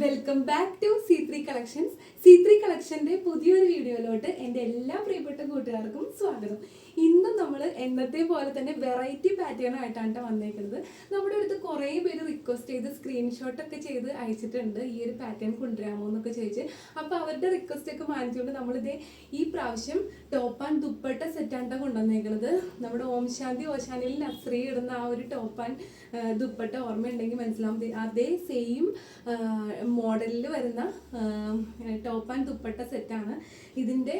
Welcome back to C three collections C three കളക്ഷന്റെ പുതിയൊരു വീഡിയോയിലോട്ട് എന്റെ എല്ലാ പ്രിയപ്പെട്ട കൂട്ടുകാർക്കും സ്വാഗതം. ഇന്നും നമ്മൾ എന്നത്തെ പോലെ തന്നെ വെറൈറ്റി പാറ്റേൺ ആയിട്ടാണ് ട്ടോ വന്നേക്കുന്നത്. നമ്മുടെ അടുത്ത് കുറേ പേര് റിക്വസ്റ്റ് ചെയ്ത് സ്ക്രീൻഷോട്ട് ഒക്കെ ചെയ്ത് അയച്ചിട്ടുണ്ട്. ഈ ഒരു പാറ്റേൺ കൊണ്ടുവരാമോ എന്നൊക്കെ ചോദിച്ച്. അപ്പോൾ അവരുടെ റിക്വസ്റ്റ് ഒക്കെ മാനിച്ചുകൊണ്ട് നമ്മളിതേ ഈ പ്രാവശ്യം ടോപ്പ് ആൻഡ് ദുപ്പട്ട സെറ്റാണ് കൊണ്ടുവന്നേക്കുന്നത് നമ്മുടെ ഓം ശാന്തി ഓശാനിൽ നസ്രി ഇടുന്ന ആ ഒരു ടോപ്പ് ആൻഡ് ദുപ്പട്ട ഓർമ്മയുണ്ടെങ്കിൽ മനസ്സിലാവും. അതേ സെയിം മോഡലിൽ വരുന്ന ടോപ്പ് ആൻഡ് ദുപ്പട്ട സെറ്റാണ് ഇതിന്റെ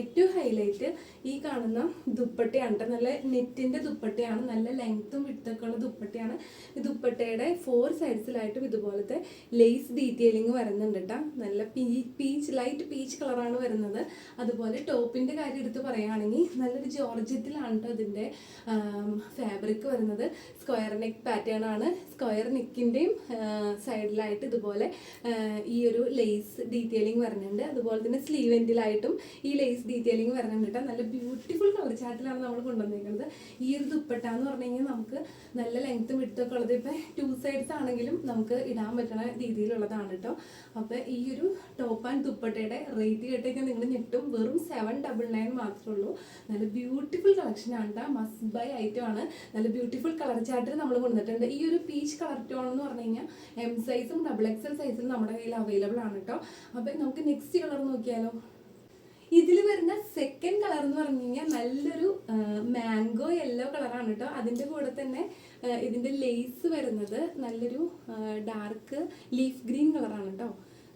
ഏറ്റവും ഹൈലൈറ്റ് ഈ കാണുന്ന ദുപ്പട്ടയാണ്. ട്ടോ. നല്ല നെറ്റിന്റെ ദുപ്പട്ടയാണ് നല്ല ലെങ്ത്തും വിട്ടൊക്കെ ഉള്ള ദുപ്പട്ടയാണ്. ഈ ദുപ്പട്ടയുടെ ഫോർ സൈഡ്സിലായിട്ടും ഇതുപോലത്തെ ലേസ് ഡീറ്റെയിലിംഗ് വരുന്നുണ്ട് കേട്ടോ നല്ല പീച്ച് ലൈറ്റ് പീച്ച് കളറാണ് വരുന്നത്. അതുപോലെ ടോപ്പിന്റെ കാര്യം എടുത്ത് പറയുകയാണെങ്കിൽ നല്ലൊരു ജോർജറ്റിലാണ് കേട്ടോ അതിന്റെ ഫാബ്രിക് വരുന്നത്. സ്ക്വയർ നെക്ക് പാറ്റേൺ ആണ്. സ്ക്വയർ നെക്കിന്റെയും സൈഡിലായിട്ട് ഇതുപോലെ ഈ ഒരു ലേസ് ഡീറ്റെയിലിംഗ് വരുന്നുണ്ട്. അതുപോലെ തന്നെ സ്ലീവ് എൻഡിലായിട്ടും ഈ ലേസ് ഡീറ്റെയിലിംഗ് വരുന്നുണ്ട് കേട്ടോ നല്ല ബ്യൂട്ടിഫുൾ കളർ ചാർട്ടിലാണ് നമ്മൾ കൊണ്ടുവന്നിരിക്കുന്നത് ഈ ഒരു ദുപ്പട്ട എന്ന് പറഞ്ഞു കഴിഞ്ഞാൽ നമുക്ക് നല്ല ലെങ്ത് വിട്ടൊക്കെ ഉള്ളത്. ഇപ്പം ടു സൈഡ്സ് ആണെങ്കിലും നമുക്ക് ഇടാൻ പറ്റുന്ന രീതിയിലുള്ളതാണ് കേട്ടോ അപ്പോൾ ഈ ഒരു ടോപ്പ് ആൻഡ് ദുപ്പട്ടയുടെ റേറ്റ് കേട്ടേക്ക് നിങ്ങൾ ഞെട്ടും. വെറും സെവൻ ഡബിൾ നയൻ മാത്രമേ ഉള്ളൂ. നല്ല ബ്യൂട്ടിഫുൾ കളക്ഷൻ ആണ് കേട്ടോ മസ്റ്റ് ബൈ ഐറ്റം ആണ്. നല്ല ബ്യൂട്ടിഫുൾ കളർ ചാർട്ടിൽ നമ്മൾ കൊണ്ടുവന്നിട്ടുണ്ട്. ഈ ഒരു പീച്ച് കളർ ടോൺ എന്ന് പറഞ്ഞു കഴിഞ്ഞാൽ എം സൈസും ഡബിൾ എക്സൽ സൈസും നമ്മുടെ കയ്യിൽ അവൈലബിൾ ആണ് കേട്ടോ അപ്പോൾ നമുക്ക് നെക്സ്റ്റ് കളർ നോക്കിയാലോ? ഇതിൽ വരുന്ന സെക്കൻഡ് കളർ എന്ന് പറഞ്ഞു കഴിഞ്ഞാൽ നല്ലൊരു മാംഗോ യെല്ലോ കളറാണ് കേട്ടോ അതിന്റെ കൂടെ തന്നെ ഇതിന്റെ ലേസ് വരുന്നത് നല്ലൊരു ഡാർക്ക് ലീഫ് ഗ്രീൻ കളറാണ് കേട്ടോ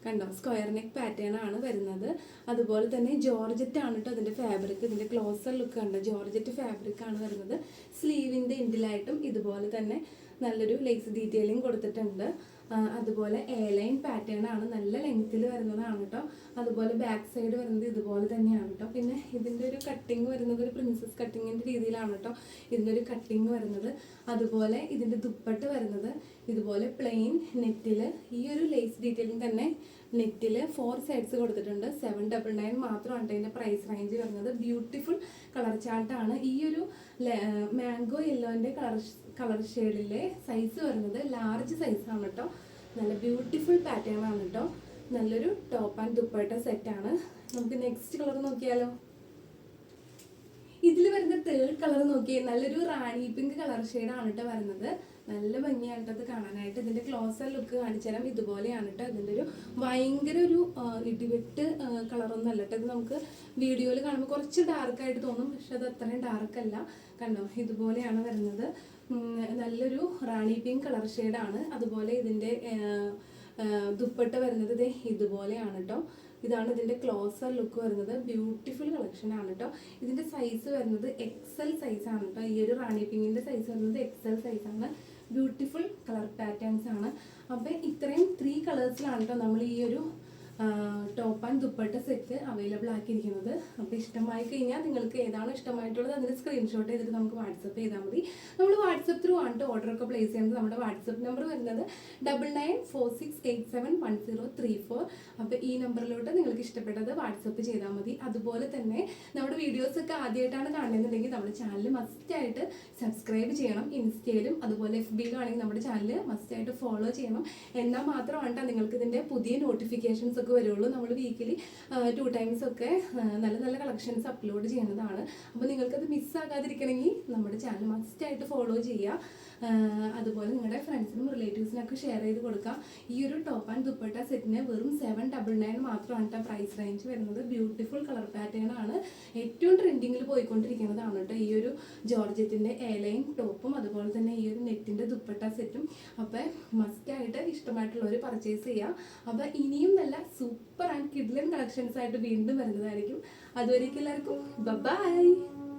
കണ്ടോ? സ്ക്വയർ നെക്ക് പാറ്റേൺ ആണ് വരുന്നത്. അതുപോലെ തന്നെ ജോർജറ്റ് ആണ് കേട്ടോ അതിന്റെ ഫാബ്രിക് ഇതിന്റെ ക്ലോസർ ലുക്ക് കണ്ടോ? ജോർജറ്റ് ഫാബ്രിക് ആണ് വരുന്നത്. സ്ലീവിന്റെ എൻഡിലായിട്ടും ഇതുപോലെ തന്നെ നല്ലൊരു ലേസ് ഡീറ്റെയിലിംഗ് കൊടുത്തിട്ടുണ്ട്. അതുപോലെ എ ലൈൻ പാറ്റേൺ ആണ്. നല്ല ലെങ്ത്തിൽ വരുന്നതാണ് കേട്ടോ. അതുപോലെ ബാക്ക് സൈഡ് വരുന്നത് ഇതുപോലെ തന്നെയാണ് കേട്ടോ. പിന്നെ ഇതിന്റെ ഒരു കട്ടിങ് വരുന്നത് ഒരു പ്രിൻസസ് കട്ടിങ്ങിന്റെ രീതിയിലാണ് കേട്ടോ. ഇതിന്റെ ഒരു കട്ടിങ് വരുന്നത്. അതുപോലെ ഇതിന്റെ ദുപ്പട്ട് വരുന്നത് ഇതുപോലെ പ്ലെയിൻ നെറ്റിൽ ഈ ഒരു ലേസ് ഡീറ്റെയിലിംഗ് തന്നെ നെറ്റിൽ ഫോർ സൈഡ്സ് കൊടുത്തിട്ടുണ്ട്. സെവൻ ഡബിൾ നയൻ മാത്രമാണ് ഇതിന്റെ പ്രൈസ് റേഞ്ച് വരുന്നത്. ബ്യൂട്ടിഫുൾ കളർ ചാർട്ടാണ് ഈ ഒരു മാംഗോ യെല്ലോന്റെ കളർ കളർ ഷെയ്ഡിലെ സൈസ് വരുന്നത് ലാർജ് സൈസാണ് കേട്ടോ നല്ല ബ്യൂട്ടിഫുൾ പാറ്റേൺ ആണ് കേട്ടോ നല്ലൊരു ടോപ്പ് ആൻഡ് ദുപ്പട്ട സെറ്റാണ് നമുക്ക് നെക്സ്റ്റ് കളർ നോക്കിയാലോ. തേർഡ് കളർ നോക്കി നല്ലൊരു റാണി പിങ്ക് കളർ ഷെയ്ഡാണ് കേട്ടോ വരുന്നത്. നല്ല ഭംഗിയായിട്ട് അത് കാണാനായിട്ട് ഇതിന്റെ ക്ലോസർ ലുക്ക് കാണിച്ചു തരാം ഇതുപോലെയാണ് കേട്ടോ ഇതിന്റെ ഒരു ഭയങ്കര ഒരു ഇടിവെട്ട് കളറൊന്നും അല്ല കേട്ടോ ഇത് നമുക്ക് വീഡിയോയിൽ കാണുമ്പോൾ കുറച്ച് ഡാർക്കായിട്ട് തോന്നും പക്ഷെ അത് അത്രയും ഡാർക്ക് അല്ല. കണ്ടോ? ഇതുപോലെയാണ് വരുന്നത്. നല്ലൊരു റാണി പിങ്ക് കളർ ഷെയ്ഡാണ് അതുപോലെ ആ, ദുപ്പട്ട വരുന്നത് ദേ ഇതുപോലെയാണ് കേട്ടോ ഇതാണ് ഇതിന്റെ ക്ലോസർ ലുക്ക് വരുന്നത്. ബ്യൂട്ടിഫുൾ കളക്ഷൻ ആണ് കേട്ടോ ഇതിന്റെ സൈസ് വരുന്നത് എക്സൽ സൈസ് ആണ് കേട്ടോ ഈ ഒരു റാണി പിങ്ങിന്റെ സൈസ് വരുന്നത് എക്സൽ സൈസ് ആണ്. ബ്യൂട്ടിഫുൾ കളർ പാറ്റേൺസ് ആണ്. അപ്പം ഇത്രയും ത്രീ കളേഴ്സിലാണ് കേട്ടോ നമ്മൾ ഈ ഒരു top and dupatta set available ആക്കിയിരിക്കുന്നത്. അപ്പോൾ ഇഷ്ടമായി കഴിഞ്ഞാൽ നിങ്ങൾക്ക് ഏതാണോ ഇഷ്ടമായിട്ടുള്ളത് അതിന്റെ സ്ക്രീൻഷോട്ട് ചെയ്തിട്ട് നമുക്ക് വാട്സപ്പ് ചെയ്താൽ മതി. നമ്മൾ വാട്സപ്പ് ത്രൂ ആണ് ഓർഡർ ഒക്കെ പ്ലേസ് ചെയ്യുന്നത്. നമ്മുടെ വാട്സപ്പ് നമ്പർ വരുന്നത് double nine four six eight seven one zero three four അപ്പോൾ ഈ നമ്പറിലോട്ട് നിങ്ങൾക്ക് ഇഷ്ടപ്പെട്ടത് വാട്സപ്പ് ചെയ്താൽ മതി. അതുപോലെ തന്നെ നമ്മുടെ വീഡിയോസ് ഒക്കെ ആദ്യമായിട്ടാണ് കാണുന്നതെന്നുണ്ടെങ്കിൽ നമ്മുടെ ചാനൽ മസ്റ്റ് ആയിട്ട് സബ്സ്ക്രൈബ് ചെയ്യണം ഇൻസ്റ്റയിലും. അതുപോലെ എഫ് ബിയിലും ആണെങ്കിൽ നമ്മുടെ ചാനൽ മസ്റ്റ് ആയിട്ട് ഫോളോ ചെയ്യണം. എന്നാൽ മാത്രമാണ് നിങ്ങൾക്ക് ഇതിന്റെ പുതിയ നോട്ടിഫിക്കേഷൻസ് ഒക്കെ വരുള്ളൂ. നമ്മൾ വീക്കിലി ടു ടൈംസ് ഒക്കെ നല്ല നല്ല കളക്ഷൻസ് അപ്ലോഡ് ചെയ്യുന്നതാണ്. അപ്പോൾ നിങ്ങൾക്കത് മിസ്സാകാതിരിക്കണമെങ്കിൽ നമ്മുടെ ചാനൽ മസ്റ്റായിട്ട് ഫോളോ ചെയ്യുക. അതുപോലെ നിങ്ങളുടെ ഫ്രണ്ട്സിനും റിലേറ്റീവ്സിനൊക്കെ ഷെയർ ചെയ്ത് കൊടുക്കാം. ഈ ഒരു ടോപ്പ് ആൻഡ് ദുപ്പട്ട സെറ്റിന് വെറും സെവൻ ഡബിൾ നയൻ മാത്രമാണ് പ്രൈസ് റേഞ്ച് വരുന്നത്. ബ്യൂട്ടിഫുൾ കളർ പാറ്റേൺ ആണ്. ഏറ്റവും ട്രെൻഡിങ്ങിൽ പോയിക്കൊണ്ടിരിക്കുന്നതാണ് കേട്ടോ ഈ ഒരു ജോർജറ്റിന്റെ എയർലൈൻ ടോപ്പും അതുപോലെ തന്നെ ഈ ഒരു നെറ്റിന്റെ ദുപ്പട്ട സെറ്റും അപ്പോൾ മസ്റ്റായിട്ട് ഇഷ്ടമായിട്ടുള്ളവർ പർച്ചേസ് ചെയ്യാം. അപ്പോൾ ഇനിയും നല്ല സൂപ്പർ ആൻഡ് കിഡ്ലൻ കളക്ഷൻസ് ആയിട്ട് വീണ്ടും വരുന്നതായിരിക്കും. അതുവരേക്കും എല്ലാവർക്കും ബൈ